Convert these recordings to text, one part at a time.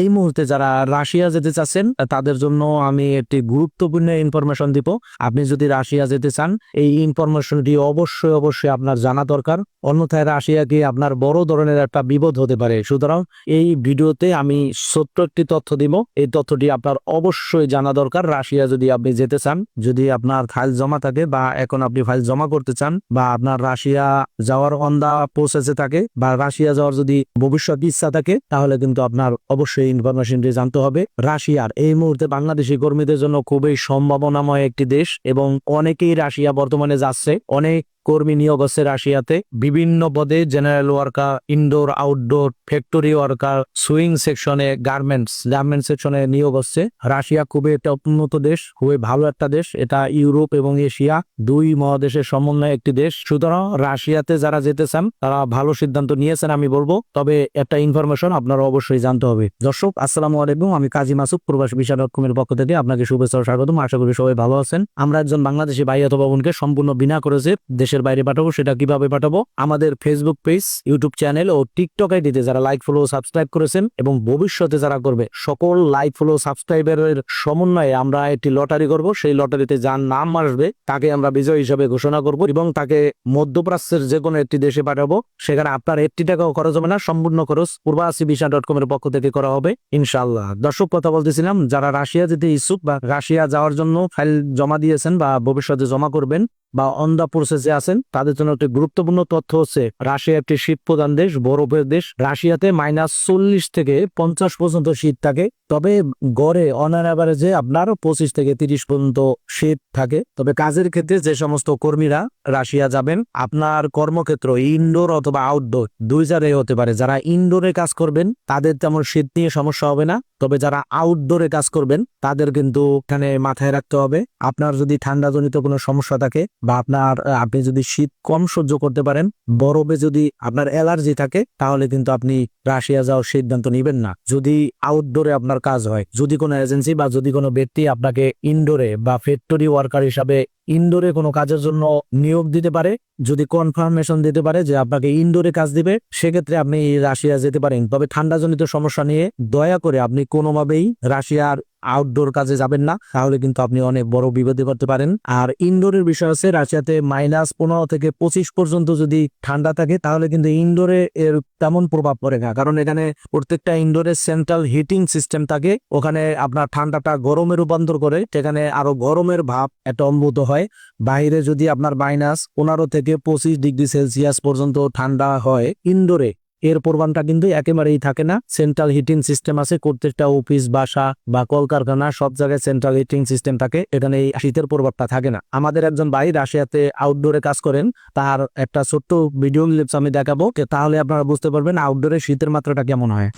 এই মুহূর্তে যারা রাশিয়া যেতে চাচ্ছেন, তাদের জন্য আমি একটি গুরুত্বপূর্ণ ইনফরমেশন দিব। আপনি যদি রাশিয়া যেতে চান, এই ইনফরমেশনটি অবশ্যই অবশ্যই আপনার জানা দরকার। অন্যথায় রাশিয়া আপনার বড় ধরনের একটা বিপদ হতে পারে। সুতরাং এই ভিডিওতে আমি ছোট্ট একটি তথ্য দিব। এই তথ্যটি আপনার অবশ্যই জানা দরকার। রাশিয়া যদি আপনি যেতে চান, যদি আপনার ফাইল জমা থাকে বা এখন আপনি ফাইল জমা করতে চান বা আপনার রাশিয়া যাওয়ার অন দা প্রসেসে থাকে বা রাশিয়া যাওয়ার যদি ভবিষ্যৎ ইচ্ছা থাকে, তাহলে কিন্তু আপনার অবশ্যই ইনফরমেশনটি জানতে হবে রাশিয়ার এই মুহূর্তে বাংলাদেশি কর্মীদের জন্য খুবই সম্ভাবনাময় একটি দেশ এবং অনেকেই রাশিয়া বর্তমানে যাচ্ছে, অনেক কর্মী নিয়োগ হচ্ছে রাশিয়াতে বিভিন্ন পদে general worker, indoor, outdoor, factory worker, sewing সেকশনে গার্মেন্টস গার্মেন্টস সেকশনে নিয়োগ হচ্ছে রাশিয়া খুবই একটা উন্নত দেশ, খুবই ভালো একটা দেশ। এটা ইউরোপ এবং এশিয়া দুই মহাদেশের সমন্বয়ে একটি দেশ। সুতরাং রাশিয়াতে যারা যেতে চান, তারা ভালো সিদ্ধান্ত নিয়েছেন আমি বলব। তবে একটা ইনফরমেশন আপনারা অবশ্যই জানতে হবে। দর্শক, আসসালামু আলাইকুম। আমি কাজী মাসুক প্রবাস বিশা ডট কমের পক্ষ থেকে আপনাকে শুভেচ্ছা স্বাগতম। আশা করি সবাই ভালো আছেন। আমরা একজন বাংলাদেশি ভাই অথবা বোনকে সম্পূর্ণ বিনা করেছে দেশের বাইরে পাঠাবো, সেটা কীভাবে পাঠাবো? আমাদের ফেসবুক পেজ ইউটিউব চ্যানেল ও টিকটক আইডিতে যারা লাইক ফলো সাবস্ক্রাইব করেছেন এবং ভবিষ্যতে যারা করবে, সকল লাইক ফলো সাবস্ক্রাইবারের সমন্বয়ে আমরা একটি লটারি করব। সেই লটারিতে যার নাম আসবে, তাকে আমরা বিজয় হিসাবে ঘোষণা করব এবং তাকে মধ্যপ্রাচ্যের যে কোনো একটি দেশে পাঠাবো। সেখানে আপনার একটি টাকাও খরচ হবে না, সম্পূর্ণ খরচ পূর্বাসী ভিসা ডট কমের পক্ষ থেকে করা হবে ইনশাল্লাহ দর্শক, কথা বলতেছিলাম, যারা রাশিয়া যেতে ইচ্ছুক বা রাশিয়া যাওয়ার জন্য ফাইল জমা দিয়েছেন বা ভবিষ্যতে জমা করবেন বা অন দা প্রসেসে আছেন, তাদের জন্য একটি গুরুত্বপূর্ণ তথ্য হচ্ছে রাশিয়া একটি শীত প্রধান দেশ বরফের দেশ, রাশিয়াতে মাইনাস চল্লিশ থেকে পঞ্চাশ পর্যন্ত শীত থাকে, তবে গড়ে অন অ্যাভারেজে আপনার পঁচিশ থেকে তিরিশ পর্যন্ত শীত থাকে, তবে কাজের ক্ষেত্রে যে সমস্ত কর্মীরা রাশিয়া যাবেন, আপনার কর্মক্ষেত্র ইনডোর অথবা আউটডোর দুই জায়গায় হতে পারে, যারা ইনডোরে কাজ করবেন, তাদের তেমন শীত নিয়ে সমস্যা হবে না, তবে যারা আউটডোরে কাজ করবেন, তাদের কিন্তু এখানে মাথায় রাখতে হবে, আপনার যদি ঠান্ডাজনিত কোনো সমস্যা থাকে বা আপনার আপনি যদি শীত কম সহ্য করতে পারেন, বরফে যদি আপনার অ্যালার্জি থাকে, তাহলে কিন্তু আপনি রাশিয়া যাওয়ার সিদ্ধান্ত নেবেন না। যদি আউটডোরে আপনার কাজ হয়, যদি কোনো এজেন্সি বা যদি কোনো ব্যক্তি আপনাকে ইনডোরে বা ফ্যাক্টরি ওয়ার্কার হিসাবে ইনডোরে কোনো কাজের জন্য নিয়োগ দিতে পারে যদি কনফার্মেশন দিতে পারে যে আপনাকে ইনডোরে কাজ দিবে, সেক্ষেত্রে আপনি রাশিয়া যেতে পারেন। তবে ঠান্ডাজনিত সমস্যা নিয়ে দয়া করে আপনি কোনোভাবেই রাশিয়ার আউটডোর কাজে যাবেন না। তাহলে কিন্তু আপনি অনেক বড় বিপদে পড়তে পারেন। আর ইনডোরের বিষয় আছে, রাশিয়াতে মাইনাস পনেরো থেকে পঁচিশ পর্যন্ত যদি ঠান্ডা থাকে, তাহলে কিন্তু ইনডোরে এর তেমন প্রভাব পড়ে না। কারণ এখানে প্রত্যেকটা ইনডোরে সেন্ট্রাল হিটিং সিস্টেম থাকে। ওখানে আপনার ঠান্ডাটা গরমে রূপান্তর করে, সেখানে আরও গরমের ভাব একটা অনুভূত হয়। বাইরে যদি আপনার মাইনাস পনেরো থেকে পঁচিশ ডিগ্রি সেলসিয়াস পর্যন্ত ঠান্ডা হয় ইনডোরে। এর প্রমাণটা কিন্তু একেবারেই থাকে না। সেন্ট্রাল হিটিং সিস্টেম আছে প্রত্যেকটা অফিস, বাসা বা কলকারখানা, সব জায়গায় সেন্ট্রাল হিটিং সিস্টেম থাকে। এখানে এই শীতের প্রভাবটা থাকে না। আমাদের একজন ভাই রাশিয়াতে আউটডোরে কাজ করেন। তার একটা ছোট্ট ভিডিও ক্লিপস আমি দেখাবো। তাহলে আপনারা বুঝতে পারবেন আউটডোরে শীতের মাত্রাটা কেমন হয়।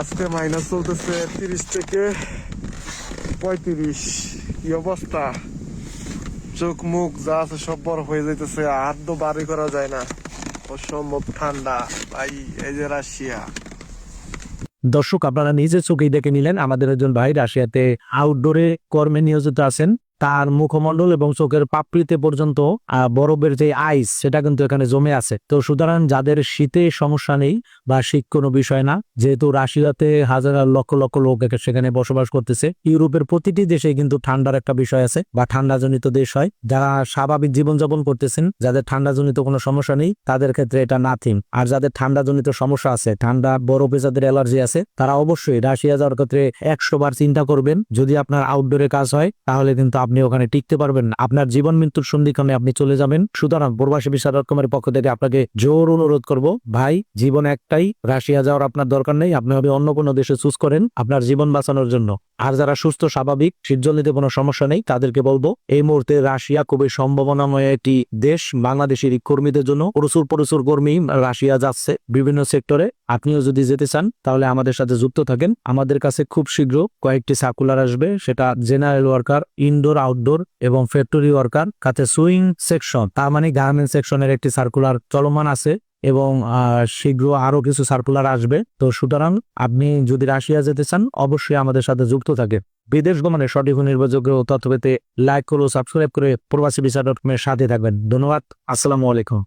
আজকে মাইনাস চলতেছে তিরিশ থেকে পঁয়ত্রিশ। কি অবস্থা? চোখ মুখ যা আছে সব বরফ হয়ে যাইতেছে হাত তো বাড়ি করা যায় না। অসম্ভব ঠান্ডা। ভাই, এই যে রাশিয়া। দর্শক, আপনারা নিজে চোখেই দেখে নিলেন, আমাদের একজন ভাই রাশিয়াতে আউটডোরে কর্মে নিয়োজিত আছেন। তার মুখমণ্ডল এবং চোখের পাপড়িতে পর্যন্ত বরফের যে আইস সেটা কিন্তু এখানে জমে আছে। তো সুতরাং যাদের শীতে সমস্যা নেই বা শীত কোনো বিষয় না, যেহেতু রাশিয়াতে হাজার হাজার লক্ষ লক্ষ লোক সেখানে বসবাস করতেছে, ইউরোপের প্রতিটি দেশে কিন্তু ঠান্ডার একটা বিষয় আছে বা ঠান্ডাজনিত দেশ হয়। যারা স্বাভাবিক জীবনযাপন করতেছেন, যাদের ঠান্ডাজনিত কোনো সমস্যা নেই, তাদের ক্ষেত্রে এটা নাথিং আর যাদের ঠান্ডাজনিত সমস্যা আছে, ঠান্ডা, বরফে যাদের অ্যালার্জি আছে, তারা অবশ্যই রাশিয়া যাওয়ার ক্ষেত্রে একশো বার চিন্তা করবেন। যদি আপনার আউটডোরে কাজ হয়, তাহলে কিন্তু আপনি ওখানে টিকতে পারবেন না। আপনার জীবন মৃত্যুর সন্ধিক্ষণে আপনি চলে যাবেন। সুতরাং প্রবাসী বিচার রকমের পক্ষ থেকে আপনাকে জোর অনুরোধ করব, ভাই, জীবন একটাই, রাশিয়া যাওয়ার আপনার দরকার নেই, আপনি হবে অন্য কোনো দেশে চুজ করেন আপনার জীবন বাঁচানোর জন্য। আর যারা সুস্থ, স্বাভাবিক, শীতজনিতে কোনো সমস্যা নেই, তাদেরকে বলব, এই মুহূর্তে রাশিয়া খুবই সম্ভাবনাময় একটি দেশ বাংলাদেশের কর্মীদের জন্য। প্রচুর প্রচুর কর্মী রাশিয়া যাচ্ছে বিভিন্ন সেক্টরে। আপনিও যদি যেতে চান, তাহলে আমাদের সাথে যুক্ত থাকেন। আমাদের কাছে খুব শীঘ্র কয়েকটি সার্কুলার আসবে, সেটা জেনারেল ওয়ার্কার, ইনডোর আউটডোর এবং ফ্যাক্টরি ওয়ার্কার কাছে সুইং সেকশন তার মানে গার্মেন্ট সেকশনের একটি সার্কুলার চলমান আছে এবং শীঘ্র আরও কিছু সার্কুলার আসবে। তো সুতরাং আপনি যদি রাশিয়া যেতে চান, অবশ্যই আমাদের সাথে যুক্ত থাকে। বিদেশ গমনে সঠিক নির্ভরযোগ্য তথ্য পেতে লাইক করো সাবস্ক্রাইব করে প্রবাসী বিচার সাথে থাকবেন। ধন্যবাদ, আসসালামু আলাইকুম।